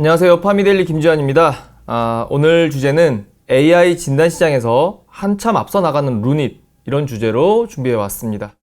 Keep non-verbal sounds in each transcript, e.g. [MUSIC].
안녕하세요. 파미데일리 김주환입니다. 아, 오늘 주제는 AI 진단 시장에서 한참 앞서 나가는 루닛 이런 주제로 준비해 왔습니다.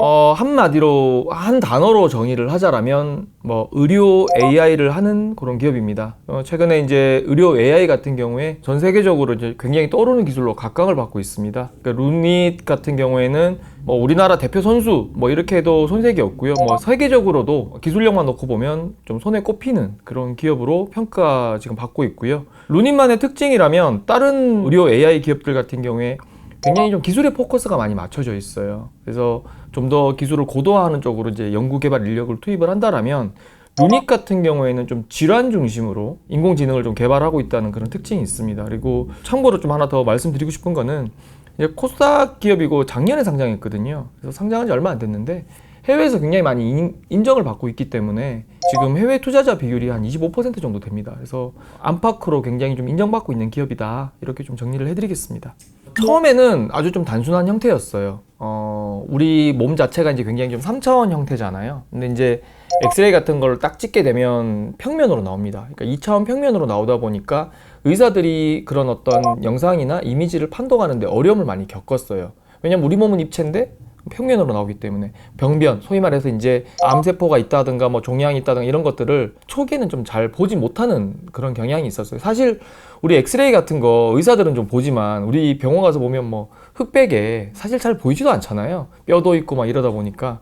어, 한마디로 한 단어로 정의를 하자라면 뭐 의료 AI를 하는 그런 기업입니다. 어, 최근에 이제 의료 AI 같은 경우에 전 세계적으로 이제 굉장히 떠오르는 기술로 각광을 받고 있습니다. 그러니까 루닛 같은 경우에는 뭐 우리나라 대표 선수 뭐 이렇게 해도 손색이 없고요. 뭐 세계적으로도 기술력만 놓고 보면 좀 손에 꼽히는 그런 기업으로 평가 지금 받고 있고요. 루닛만의 특징이라면 다른 의료 AI 기업들 같은 경우에 굉장히 좀 기술에 포커스가 많이 맞춰져 있어요. 그래서 좀 더 기술을 고도화하는 쪽으로 이제 연구 개발 인력을 투입을 한다라면 루닛 같은 경우에는 좀 질환 중심으로 인공지능을 좀 개발하고 있다는 그런 특징이 있습니다. 그리고 참고로 좀 하나 더 말씀드리고 싶은 거는 이제 코스닥 기업이고 작년에 상장했거든요. 그래서 상장한 지 얼마 안 됐는데 해외에서 굉장히 많이 인, 인정을 받고 있기 때문에 지금 해외 투자자 비율이 한 25% 정도 됩니다. 그래서 안팎으로 굉장히 좀 인정받고 있는 기업이다. 이렇게 좀 정리를 해드리겠습니다. 처음에는 아주 좀 단순한 형태였어요. 어, 우리 몸 자체가 이제 굉장히 좀 3차원 형태잖아요. 근데 이제 엑스레이 같은 걸 딱 찍게 되면 평면으로 나옵니다. 그러니까 2차원 평면으로 나오다 보니까 의사들이 그런 어떤 영상이나 이미지를 판독하는데 어려움을 많이 겪었어요. 왜냐면 우리 몸은 입체인데 평면으로 나오기 때문에. 병변 소위 말해서 이제 암세포가 있다든가 뭐 종양이 있다든가 이런 것들을 초기에는 좀 잘 보지 못하는 그런 경향이 있었어요. 사실 우리 엑스레이 같은 거 의사들은 좀 보지만 우리 병원 가서 보면 뭐 흑백에 사실 잘 보이지도 않잖아요. 뼈도 있고 막 이러다 보니까.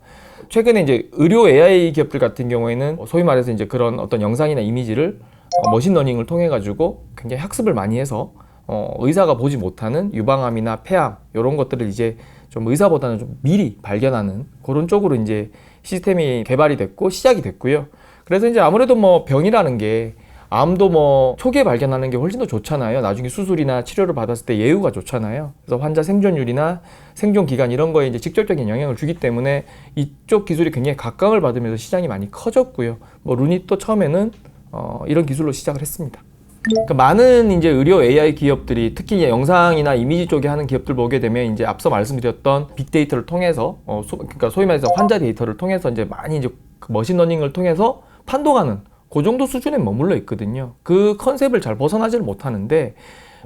최근에 이제 의료 AI 기업들 같은 경우에는 소위 말해서 이제 그런 어떤 영상이나 이미지를 어, 머신러닝을 통해 가지고 굉장히 학습을 많이 해서 어, 의사가 보지 못하는 유방암이나 폐암 이런 것들을 이제 좀 의사보다는 좀 미리 발견하는 그런 쪽으로 이제 시스템이 개발이 됐고 시작이 됐고요. 그래서 이제 아무래도 뭐 병이라는 게 암도 뭐 초기에 발견하는 게 훨씬 더 좋잖아요. 나중에 수술이나 치료를 받았을 때 예후가 좋잖아요. 그래서 환자 생존율이나 생존 기간 이런 거에 이제 직접적인 영향을 주기 때문에 이쪽 기술이 굉장히 각광을 받으면서 시장이 많이 커졌고요. 뭐 루닛도 처음에는 어, 이런 기술로 시작을 했습니다. 그러니까 많은 이제 의료 AI 기업들이 특히 이제 영상이나 이미지 쪽에 하는 기업들 보게 되면 이제 앞서 말씀드렸던 빅데이터를 통해서 어, 소, 그러니까 소위 말해서 환자 데이터를 통해서 이제 많이 이제 그 머신러닝을 통해서 판독하는 그 정도 수준에 머물러 있거든요. 그 컨셉을 잘 벗어나지를 못하는데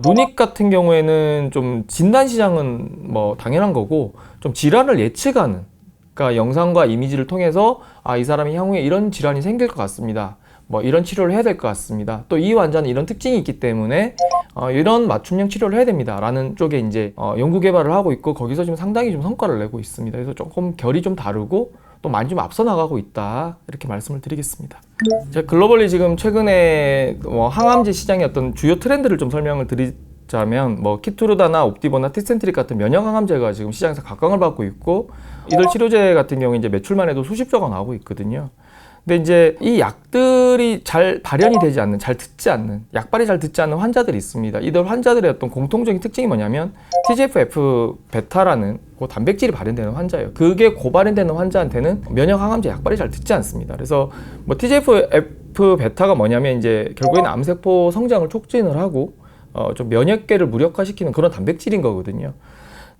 루닉 같은 경우에는 좀 진단 시장은 뭐 당연한 거고 좀 질환을 예측하는 그러니까 영상과 이미지를 통해서 아 이 사람이 향후에 이런 질환이 생길 것 같습니다. 뭐 이런 치료를 해야 될 것 같습니다. 또 이 환자는 이런 특징이 있기 때문에 어, 이런 맞춤형 치료를 해야 됩니다.라는 쪽에 이제 어, 연구 개발을 하고 있고 거기서 지금 상당히 좀 성과를 내고 있습니다. 그래서 조금 결이 좀 다르고 또 많이 좀 앞서 나가고 있다 이렇게 말씀을 드리겠습니다. 제가 글로벌리 지금 최근에 뭐 항암제 시장의 어떤 주요 트렌드를 좀 설명을 드리 자면 뭐 키투르다나 옵티보나 티센트릭 같은 면역 항암제가 지금 시장에서 각광을 받고 있고 이들 치료제 같은 경우 이제 매출만 해도 수십조가 나오고 있거든요. 근데 이제 이 약들이 잘 발현이 되지 않는, 잘 듣지 않는, 약발이 잘 듣지 않는 환자들이 있습니다. 이들 환자들의 어떤 공통적인 특징이 뭐냐면 TGF-F 베타라는 그 단백질이 발현되는 환자예요. 그게 고발현되는 환자한테는 면역 항암제 약발이 잘 듣지 않습니다. 그래서 뭐 TGF-F 베타가 뭐냐면 이제 결국에는 암세포 성장을 촉진을 하고 어, 좀 면역계를 무력화시키는 그런 단백질인 거거든요.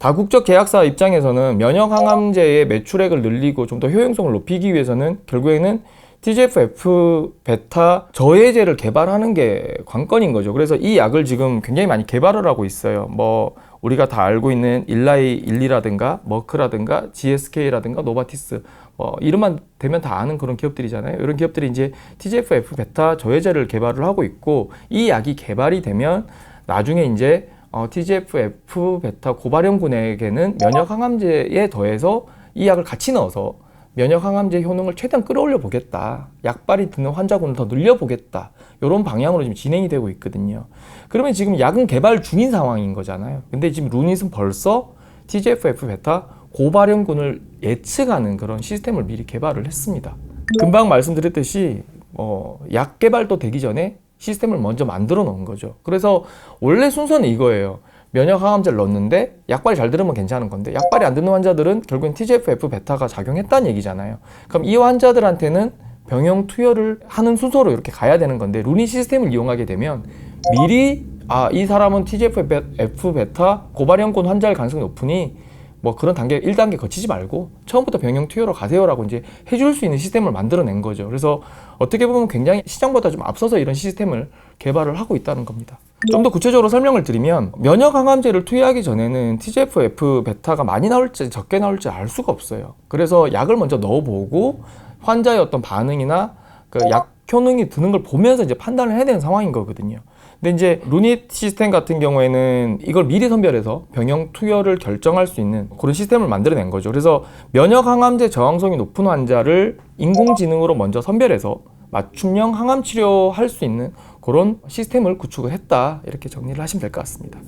다국적 계약사 입장에서는 면역 항암제의 매출액을 늘리고 좀 더 효용성을 높이기 위해서는 결국에는 TGF-F 베타 저해제를 개발하는 게 관건인 거죠. 그래서 이 약을 지금 굉장히 많이 개발을 하고 있어요. 뭐 우리가 다 알고 있는 일라이 1리라든가 머크라든가 GSK라든가 노바티스 뭐 이름만 되면 다 아는 그런 기업들이잖아요. 이런 기업들이 이제 TGF-F 베타 저해제를 개발을 하고 있고 이 약이 개발이 되면 나중에 이제 어, TGF-F 베타 고발형군에게는 면역 항암제에 더해서 이 약을 같이 넣어서 면역 항암제 효능을 최대한 끌어올려 보겠다. 약발이 드는 환자군을 더 늘려 보겠다. 이런 방향으로 지금 진행이 되고 있거든요. 그러면 지금 약은 개발 중인 상황인 거잖아요. 근데 지금 루닛은 벌써 TGF-F 베타 고발형군을 예측하는 그런 시스템을 미리 개발을 했습니다. 금방 말씀드렸듯이 어, 약 개발도 되기 전에 시스템을 먼저 만들어 놓은 거죠. 그래서 원래 순서는 이거예요. 면역 항암제를 넣었는데 약발이 잘 들으면 괜찮은 건데 약발이 안 듣는 환자들은 결국엔 TGF-F 베타가 작용했다는 얘기잖아요. 그럼 이 환자들한테는 병용 투여를 하는 순서로 이렇게 가야 되는 건데 루니 시스템을 이용하게 되면 미리 아 이 사람은 TGF-F 베타 고발형군 환자일 가능성이 높으니 뭐 그런 단계 1단계 거치지 말고 처음부터 병영 투여로 가세요라고 이제 해줄 수 있는 시스템을 만들어낸 거죠. 그래서 어떻게 보면 굉장히 시장보다 좀 앞서서 이런 시스템을 개발을 하고 있다는 겁니다. 좀 더 구체적으로 설명을 드리면 면역 항암제를 투여하기 전에는 TGF-F 베타가 많이 나올지 적게 나올지 알 수가 없어요. 그래서 약을 먼저 넣어보고 환자의 어떤 반응이나 그약 효능이 드는 걸 보면서 이제 판단을 해야 되는 상황인 거거든요. 근데 이제 루닛 시스템 같은 경우에는 이걸 미리 선별해서 병영 투여를 결정할 수 있는 그런 시스템을 만들어낸 거죠. 그래서 면역 항암제 저항성이 높은 환자를 인공지능으로 먼저 선별해서 맞춤형 항암 치료할 수 있는 그런 시스템을 구축을 했다 이렇게 정리를 하시면 될 것 같습니다.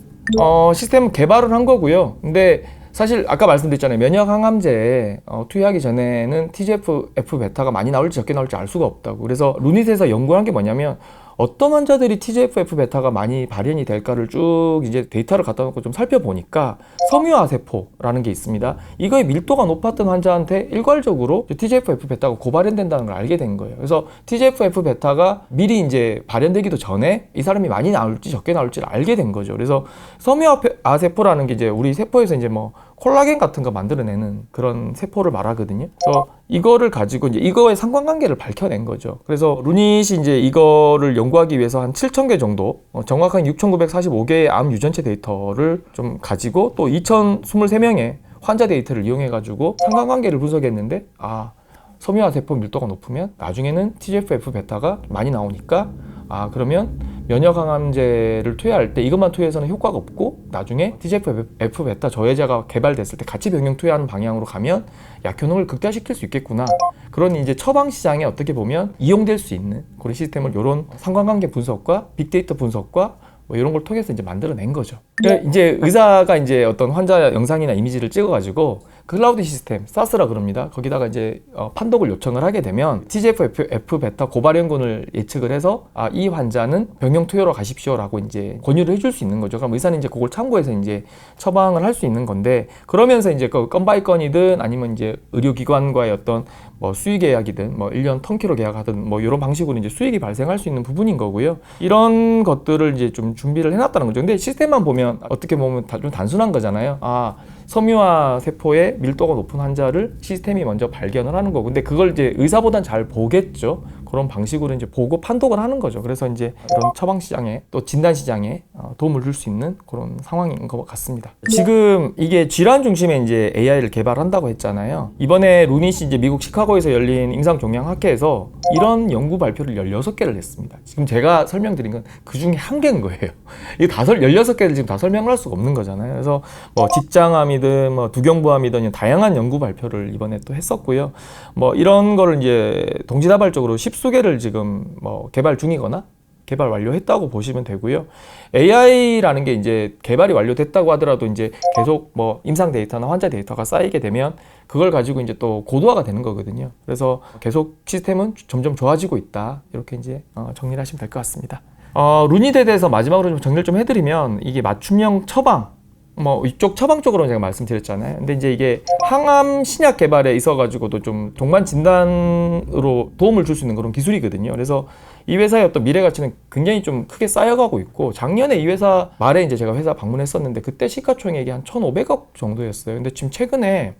어, 시스템 개발을 한 거고요. 근데 사실 아까 말씀드렸잖아요. 면역 항암제에 어, 투여하기 전에는 TGF F 베타가 많이 나올지 적게 나올지 알 수가 없다고. 그래서 루닛에서 연구한 게 뭐냐면 어떤 환자들이 TGF-F 베타가 많이 발현이 될까를 쭉 이제 데이터를 갖다 놓고 좀 살펴보니까 섬유화 세포라는 게 있습니다. 이거의 밀도가 높았던 환자한테 일괄적으로 TGF-F 베타가 고발현된다는 걸 알게 된 거예요. 그래서 TGF-F 베타가 미리 이제 발현되기도 전에 이 사람이 많이 나올지 적게 나올지를 알게 된 거죠. 그래서 섬유화 세포라는 게 이제 우리 세포에서 이제 뭐 콜라겐 같은 거 만들어내는 그런 세포를 말하거든요. 그래서 이거를 가지고 이제 이거의 상관관계를 밝혀낸 거죠. 그래서 루닛이 이제 이거를 연구하기 위해서 한 7천 개 정도, 어, 정확한 6,945개의 암 유전체 데이터를 좀 가지고 또 2,023명의 환자 데이터를 이용해 가지고 상관관계를 분석했는데 아 섬유화 세포 밀도가 높으면 나중에는 TGF-F 베타가 많이 나오니까 아 그러면 면역 항암제를 투여할 때 이것만 투여해서는 효과가 없고 나중에 TGF 베타 저해자가 개발됐을 때 같이 병용 투여하는 방향으로 가면 약 효능을 극대화시킬 수 있겠구나. 그런 이제 처방 시장에 어떻게 보면 이용될 수 있는 그런 시스템을 이런 상관관계 분석과 빅데이터 분석과 뭐 이런 걸 통해서 이제 만들어낸 거죠. 그러니까 이제 의사가 이제 어떤 환자 영상이나 이미지를 찍어가지고 클라우드 시스템, 사스라 그럽니다. 거기다가 이제 어, 판독을 요청을 하게 되면 TGF-F 베타 고발현군을 예측을 해서 아, 이 환자는 병용 투여로 가십시오라고 이제 권유를 해줄 수 있는 거죠. 그럼 의사는 이제 그걸 참고해서 이제 처방을 할 수 있는 건데 그러면서 이제 그 건바이 건이든 아니면 이제 의료기관과의 어떤 뭐 수익 계약이든 뭐 1년 턴키로 계약하든 뭐 이런 방식으로 이제 수익이 발생할 수 있는 부분인 거고요. 이런 것들을 이제 좀 준비를 해놨다는 거죠. 근데 시스템만 보면 어떻게 보면 다 좀 단순한 거잖아요. 아 섬유화 세포의 밀도가 높은 환자를 시스템이 먼저 발견을 하는 거고 근데 그걸 이제 의사보단 잘 보겠죠 그런 방식으로 이제 보고 판독을 하는 거죠. 그래서 이제 이런 처방 시장에 또 진단 시장에 어, 도움을 줄 수 있는 그런 상황인 것 같습니다. 지금 이게 질환 중심의 이제 AI를 개발한다고 했잖아요. 이번에 루닛이 이제 미국 시카고에서 열린 임상 종양 학회에서 이런 연구 발표를 16개를 했습니다. 지금 제가 설명드린 건 그 중에 한 개인 거예요. [LAUGHS] 이게 다 설, 16개를 지금 다 설명을 할 수가 없는 거잖아요. 그래서 뭐 직장암이든 뭐 두경부암이든 다양한 연구 발표를 이번에 또 했었고요. 뭐 이런 거를 이제 동시다발적으로 십수 개를 지금 뭐 개발 중이거나 개발 완료했다고 보시면 되고요. AI라는 게 이제 개발이 완료됐다고 하더라도 이제 계속 뭐 임상 데이터나 환자 데이터가 쌓이게 되면 그걸 가지고 이제 또 고도화가 되는 거거든요. 그래서 계속 시스템은 점점 좋아지고 있다. 이렇게 이제 어, 정리를 하시면 될 것 같습니다. 어, 루니드에 대해서 마지막으로 좀 정리를 좀 해드리면 이게 맞춤형 처방 뭐 이쪽 처방 쪽으로 제가 말씀드렸잖아요. 근데 이제 이게 항암 신약 개발에 있어 가지고도 좀 동반 진단으로 도움을 줄 수 있는 그런 기술이거든요. 그래서 이 회사의 어떤 미래 가치는 굉장히 좀 크게 쌓여가고 있고 작년에 이 회사 말에 이제 제가 회사 방문했었는데 그때 시가총액이 한 1,500억 정도였어요. 근데 지금 최근에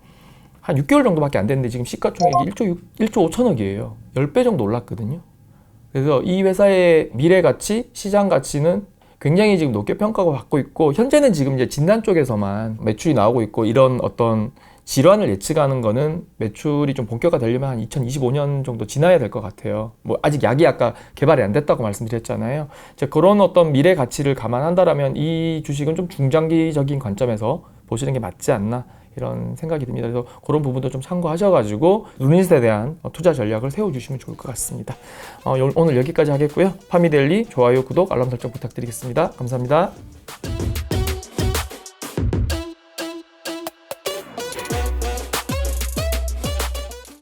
한 6개월 정도밖에 안 됐는데 지금 시가총액이 1조 6, 1조 5천억이에요. 10배 정도 올랐거든요. 그래서 이 회사의 미래 가치, 시장 가치는 굉장히 지금 높게 평가가 받고 있고 현재는 지금 이제 진단 쪽에서만 매출이 나오고 있고 이런 어떤 질환을 예측하는 거는 매출이 좀 본격화 되려면 한 2025년 정도 지나야 될 것 같아요. 뭐 아직 약이 아까 개발이 안 됐다고 말씀드렸잖아요. 이제 그런 어떤 미래 가치를 감안한다라면 이 주식은 좀 중장기적인 관점에서 보시는 게 맞지 않나 이런 생각이 듭니다. 그래서 그런 부분도 좀 참고하셔가지고 루닛에 대한 투자 전략을 세워주시면 좋을 것 같습니다. 어, 오늘 여기까지 하겠고요. 파미델리 좋아요, 구독, 알람 설정 부탁드리겠습니다. 감사합니다.